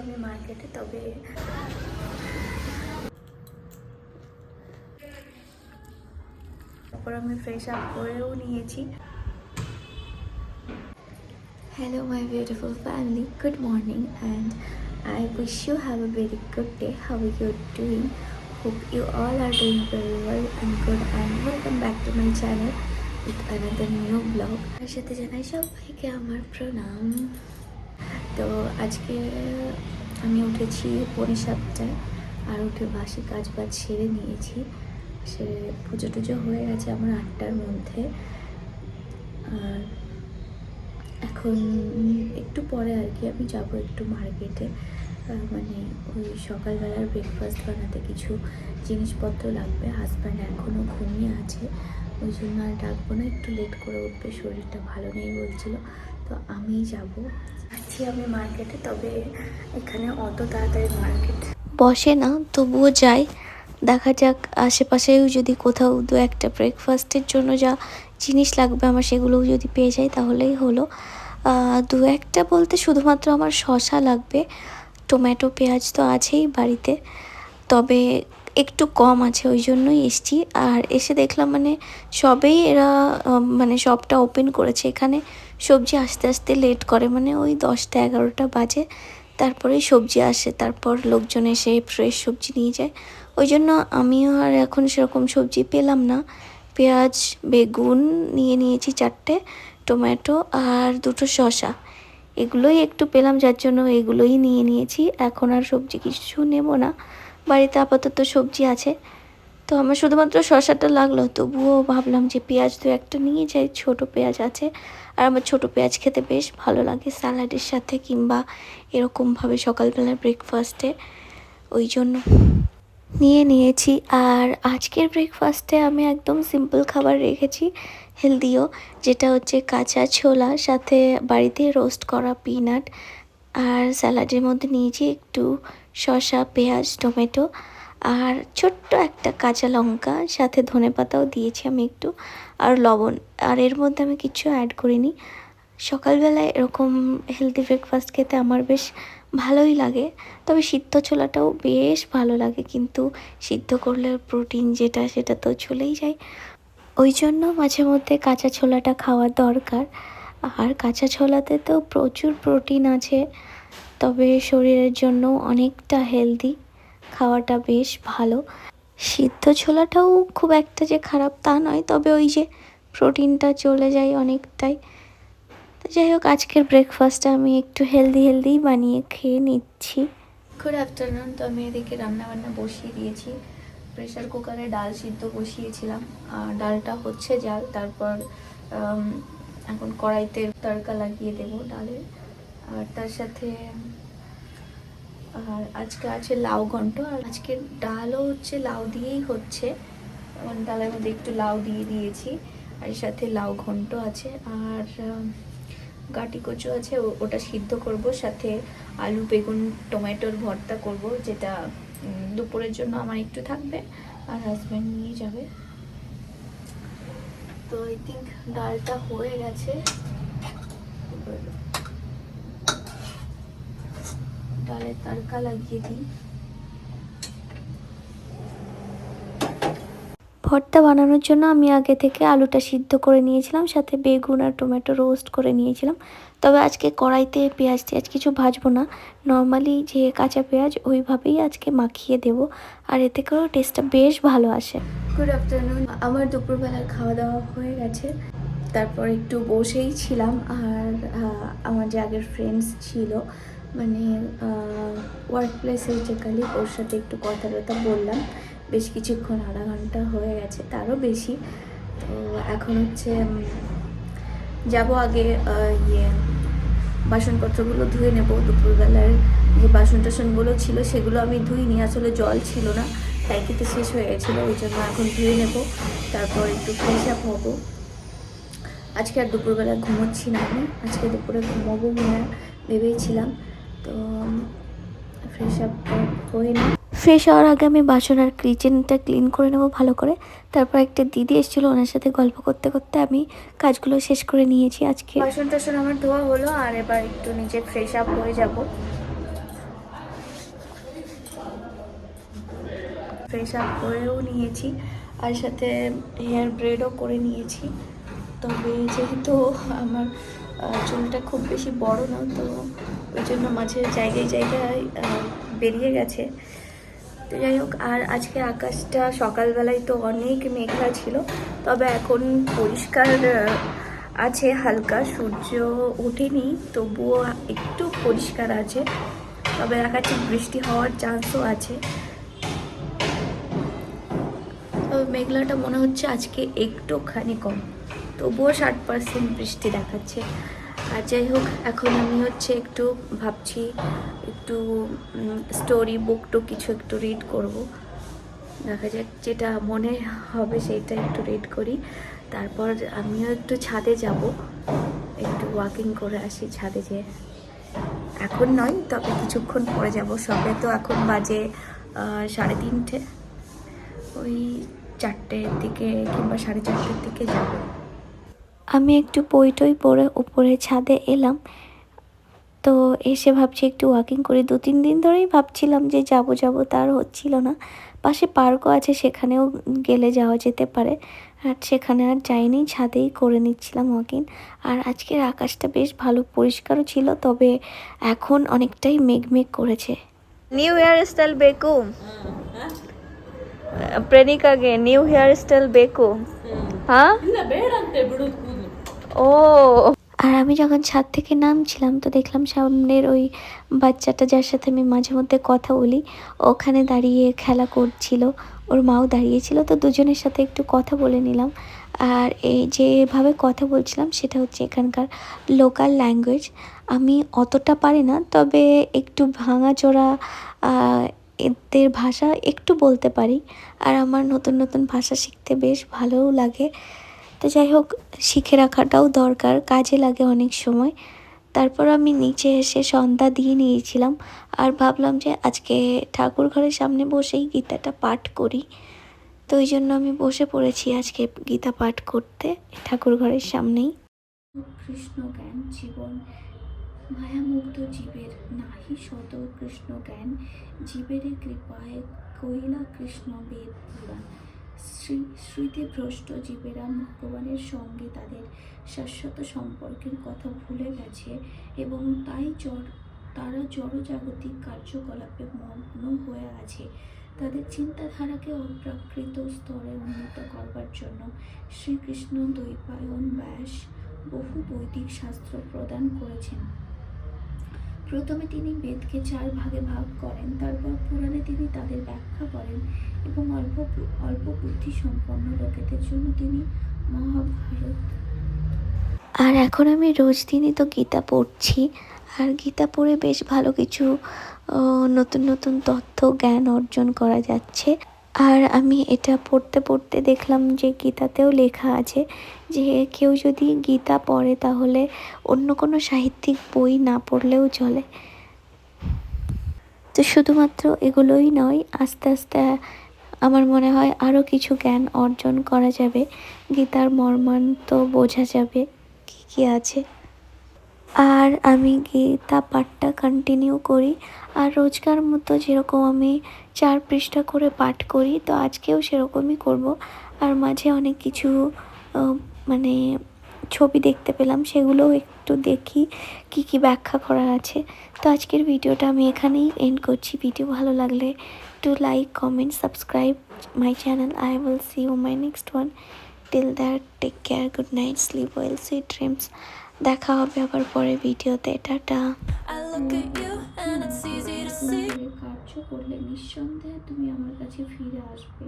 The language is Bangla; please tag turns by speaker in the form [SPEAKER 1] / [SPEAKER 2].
[SPEAKER 1] আমি মার্কেটে তবে তারপর আমি ফ্রেশ আপ করেও নিয়েছি Hello, my beautiful family. Good morning, and I wish you have a very good day. How are you doing? Hope you all are doing very well and good. And welcome back to my channel with another new vlog. তার সাথে জানাই সবাইকে আমার প্রণাম তো আজকে আমি উঠেছি পৌনে সাতটায়, আর উঠে বাসি কাজ বাজ সেরে নিয়েছি। সে পুজো টুজো হয়ে গেছে আমার আটটার মধ্যে। আর এখন একটু পরে আর কি আমি যাব একটু মার্কেটে। মানে ওই সকালবেলার ব্রেকফাস্ট বানাতে কিছু জিনিসপত্র লাগবে। হাজব্যান্ড এখনও ঘুমিয়ে আছে, ওই জন্য আর ডাকবো না, একটু লেট করে উঠবে, শরীরটা ভালো নেই বলছিল। তো আমিই যাব। আমি মার্কেটে তবে এখানে অত তাড়াতাড়ি মার্কেট
[SPEAKER 2] বসে না, তবুও যাই। দেখা যাক, আশেপাশেও যদি কোথাও দু একটা ব্রেকফাস্টের জন্য যা জিনিস লাগবে আমার সেগুলোও যদি পেয়ে যাই, তাহলেই হলো। দু একটা বলতে শুধুমাত্র আমার শশা লাগবে, টমেটো, পেঁয়াজ তো আছেই বাড়িতে। তবে একটু কম আছে, ওই জন্যই এসছি। আর এসে দেখলাম মানে সবেই এরা মানে সবটা ওপেন করেছে। এখানে সবজি আস্তে আস্তে লেট করে মানে ওই দশটা এগারোটা বাজে। তারপরেই সবজি আসে, তারপর লোকজন এসে ফ্রেশ সবজি নিয়ে যায়। ওই জন্য আমিও আর এখন সেরকম সবজি পেলাম না। পেঁয়াজ, বেগুন নিয়ে নিয়েছি চারটে, টমেটো আর দুটো শসা। এগুলোই একটু পেলাম, যার জন্য এগুলোই নিয়ে নিয়েছি। এখন আর সবজি কিছু নেব না। বাড়িতে আপাতত সবজি আছে। তো আমার শুধুমাত্র শশাটা লাগল, তবুও ভাবলাম যে পেঁয়াজ দু একটা নিয়ে যাই, ছোট পেঁয়াজ আছে। আর আমার ছোট পেঁয়াজ খেতে বেশ ভালো লাগে স্যালাডের সাথে কিংবা এরকমভাবে সকালবেলার ব্রেকফাস্টে ওই জন্য নিয়ে নিয়েছি। আর আজকের ব্রেকফাস্টে আমি একদম সিম্পল খাবার রেখেছি হেলদিও যেটা হচ্ছে কাঁচা ছোলা, সাথে বাড়িতে রোস্ট করা পিনাট আর স্যালাডের মধ্যে নিয়েছি একটু শসা, পেঁয়াজ, টমেটো। আর ছোট্ট একটা কাঁচা লঙ্কা, সাথে ধনে পাতাও দিয়েছি আমি একটু, আর লবণ। আর এর মধ্যে আমি কিছু অ্যাড করিনি। সকালবেলায় এরকম হেলদি ব্রেকফাস্ট খেতে আমার বেশ ভালোই লাগে। তবে সিদ্ধ ছোলাটাও বেশ ভালো লাগে, কিন্তু সিদ্ধ করলে প্রোটিন যেটা, সেটা তো চলেই যায়। ওই জন্য মাঝে মধ্যে কাঁচা ছোলাটা খাওয়া দরকার। আর কাঁচা ছোলাতে তো প্রচুর প্রোটিন আছে, তবে শরীরের জন্য অনেকটা হেলদি খাওয়াটা বেশ ভালো। সিদ্ধ ছোলাটাও খুব একটা যে খারাপ তা নয়, তবে ওই যে প্রোটিনটা চলে যায় অনেকটাই। তো যাই হোক, আজকের ব্রেকফাস্টটা আমি একটু হেলদি হেলদি বানিয়ে খেয়ে নিচ্ছি।
[SPEAKER 1] গুড আফটারনুন তো আমি এদিকে রান্না বান্না বসিয়ে দিয়েছি। প্রেশার কুকারে ডাল সিদ্ধ বসিয়েছিলাম। আর ডালটা হচ্ছে জাল তারপর এখন কড়াইতে তড়কা লাগিয়ে দেবো ডালের আর তার সাথে আর আজকে আছে লাউ ঘন্ট, আর আজকে ডালও হচ্ছে লাউ দিয়েই হচ্ছে। ডালের মধ্যে একটু লাউ দিয়ে দিয়েছি, আর সাথে লাউ ঘন্ট আছে, আর গাটি কচু আছে ওটা সিদ্ধ করব, সাথে আলু, বেগুন, টমেটোর ভর্তা করব, যেটা দুপুরের জন্য আমার একটু থাকবে, আর হাজব্যান্ড নিয়ে যাবে। তো আই থিঙ্ক ডালটা হয়ে গেছে এবার ডালের তড়কা লাগিয়ে দিই।
[SPEAKER 2] ভর্তা বানানোর জন্য আমি আগে থেকে আলুটা সিদ্ধ করে নিয়েছিলাম সাথে বেগুন আর টমেটো রোস্ট করে নিয়েছিলাম। তবে আজকে কড়াইতে পেঁয়াজ টেয়াজ কিছু ভাজবো না। নর্মালি যে কাঁচা পেঁয়াজ ওইভাবেই আজকে মাখিয়ে দেব আর এতে করেও টেস্টটা বেশ ভালো আসে।
[SPEAKER 1] গুড আফটারনুন আমার দুপুরবেলার খাওয়া দাওয়া হয়ে গেছে। তারপর একটু বসেই ছিলাম আর আমার যে আগের ফ্রেন্ডস ছিল মানে ওয়ার্ক প্লেসের যে কালি ওর সাথে একটু কথা টথা বললাম। বেশ কিছুক্ষণ আধা ঘণ্টা হয়ে গেছে, তারও বেশি। তো এখন হচ্ছে যাব আগে ইয়ে বাসনপত্রগুলো ধুয়ে নেব। দুপুরবেলার যে বাসন টাসনগুলো ছিল সেগুলো আমি ধুইনি, আসলে জল ছিল না ট্যাঙ্কিতে শেষ হয়ে গেছিল, ওই জন্য এখন ধুয়ে নেব। তারপর একটু ফ্রেশ আপ হব। আজকে আর দুপুরবেলা ঘুমোচ্ছি না আমি, আজকে দুপুরে ঘুমোবো মনে ভেবেছিলাম তো ফ্রেশ আপ করি না।
[SPEAKER 2] ফ্রেশ হওয়ার আগে আমি বাসন আর কিচেনটা ক্লিন করে নেব ভালো করে। তারপর একটা দিদি এসেছিল ওনার সাথে গল্প করতে করতে আমি কাজগুলো শেষ করে নিয়েছি আজকে।
[SPEAKER 1] বাসন টাসন আমার ধোয়া হলো আর এবার একটু নিজে ফ্রেশ আপ হয়ে যাব। ফ্রেশ আপ করেও নিয়েছি আর সাথে হেয়ার ব্রেডও করে নিয়েছি। তবে যেহেতু আমার চুলটা খুব বেশি বড় না তো ওই জন্য মাঝে জায়গায় জায়গায় বেরিয়ে গেছে। তো যাই হোক, আর আজকে আকাশটা সকালবেলায় তো অনেক মেঘলা ছিল, তবে এখন পরিষ্কার আছে হালকা। সূর্য ওঠেনি, তবুও একটু পরিষ্কার আছে, তবে দেখাচ্ছি বৃষ্টি হওয়ার চান্সও আছে। তবে মেঘলাটা মনে হচ্ছে আজকে একটুখানি কম, তবুও ষাট পার্সেন্ট বৃষ্টি দেখাচ্ছে। আর যাই হোক, এখন আমি হচ্ছে একটু ভাবছি একটু স্টোরি বুক টু কিছু একটু রিড করব। দেখা যাক যেটা মনে হবে সেটা একটু রিড করি। তারপর আমিও একটু ছাদে যাব। একটু ওয়াকিং করে আসি ছাদে যেয়ে। এখন নয়, তবে কিছুক্ষণ পরে যাব। সবে তো এখন বাজে সাড়ে তিনটে। ওই চারটের দিকে কিংবা সাড়ে চারটের দিকে যাব।
[SPEAKER 2] আমি একটু বইটই পরে উপরে ছাদে এলাম তো এসে ভাবছি একটু ওয়াকিং করি দু তিন দিন ধরেই ভাবছিলাম যে যাব যাব তার হচ্ছিল না পাশে পার্কও আছে সেখানেও গেলে যাওয়া যেতে পারে আর সেখানে আর যাইনি ছাদেই করে নিচ্ছিলাম ওয়াকিং আর আজকের আকাশটা বেশ ভালো পরিষ্কারও ছিল তবে এখন অনেকটাই মেঘ মেঘ করেছে
[SPEAKER 1] new hair style বেকু ಪ್ರೇಣಿಕಾಗೆ new hair style ಬೇಕು ಹಾ ও।
[SPEAKER 2] আর আমি যখন ছাদ থেকে নামছিলাম তো দেখলাম সামনের ওই বাচ্চাটা যার সাথে আমি মাঝে মধ্যে কথা বলি, ওখানে দাঁড়িয়ে খেলা করছিল, ওর মাও দাঁড়িয়েছিল, তো দুজনের সাথে একটু কথা বলে নিলাম। আর এই যেভাবে কথা বলছিলাম সেটা হচ্ছে এখানকার লোকাল ল্যাঙ্গুয়েজ আমি অতটা পারি না, তবে একটু ভাঙাচোরা এদের ভাষা একটু বলতে পারি। আর আমার নতুন নতুন ভাষা শিখতে বেশ ভালোও লাগে। তো যাই হোক, শিখে রাখাটাও দরকার, কাজে লাগে অনেক সময়। তারপর আমি নিচে এসে সন্ধ্যা দিয়ে নিয়েছিলাম, আর ভাবলাম যে আজকে ঠাকুর ঘরের সামনে বসেই গীতাটা পাঠ করি। তো ওই জন্য আমি বসে পড়েছি আজকে গীতা পাঠ করতে, ঠাকুর ঘরের সামনেই।
[SPEAKER 1] কৃষ্ণ জ্ঞান জীবন, মায়ামুগ্ধ জীবের নাহি শত কৃষ্ণ জ্ঞান, জীবের কৃপায় কৈলা কৃষ্ণ বেদ পুরাণ। শ্রী স্মৃতি ভ্রষ্ট জীবেরা ভগবানের সঙ্গে তাদের শাশ্বত সম্পর্কের কথা ভুলে গেছে এবং তাই জড়, তারা জড়জাগতিক কার্যকলাপে মগ্ন হয়ে আছে। তাদের চিন্তাধারাকে অপ্রাকৃত স্তরে উন্নত করবার জন্য শ্রীকৃষ্ণ দ্বৈপায়ন ব্যাস বহু বৈদিক শাস্ত্র প্রদান করেছেন। প্রথমে তিনি বেদকে চার ভাগে ভাগ করেন, তারপর পুরাণে তিনি তাদের ব্যাখ্যা করেন এবং অল্প অল্প বুদ্ধি সম্পন্ন লোকেদের জন্য তিনি মহাভারত।
[SPEAKER 2] আর এখন আমি রোজ দিনই তো গীতা পড়ছি, আর গীতা পড়ে বেশ ভালো কিছু নতুন নতুন তথ্য, জ্ঞান অর্জন করা যাচ্ছে। আর আমি এটা পড়তে পড়তে দেখলাম যে গীতাতেও লেখা আছে যে কেউ যদি গীতা পড়ে তাহলে অন্য কোনো সাহিত্যিক বই না পড়লেও চলে। তো শুধুমাত্র এগুলোই নয়, আস্তে আস্তে আমার মনে হয় আরও কিছু জ্ঞান অর্জন করা যাবে। গীতার মর্মান্ত বোঝা যাবে কী কী আছে। আর আমি গীতা পাঠটা কন্টিনিউ করি। আর রোজকার মতো যেরকম আমি চার পৃষ্ঠা করে পাঠ করি, তো আজকেও সেরকমই করব। আর মাঝে অনেক কিছু মানে ছবি দেখতে পেলাম সেগুলোও একটু দেখি কি কি ব্যাখ্যা করা আছে। তো আজকের ভিডিওটা আমি এখানেই এন্ড করছি। ভিডিও ভালো লাগলে to like comment subscribe my channel I will see you my next one till that take care good night sleep well sweet dreams দেখা হবে আবার পরে ভিডিওতে। টাটা.
[SPEAKER 1] কার্য করলে নিঃসন্দেহে তুমি আমার কাছে ফিরে আসবে।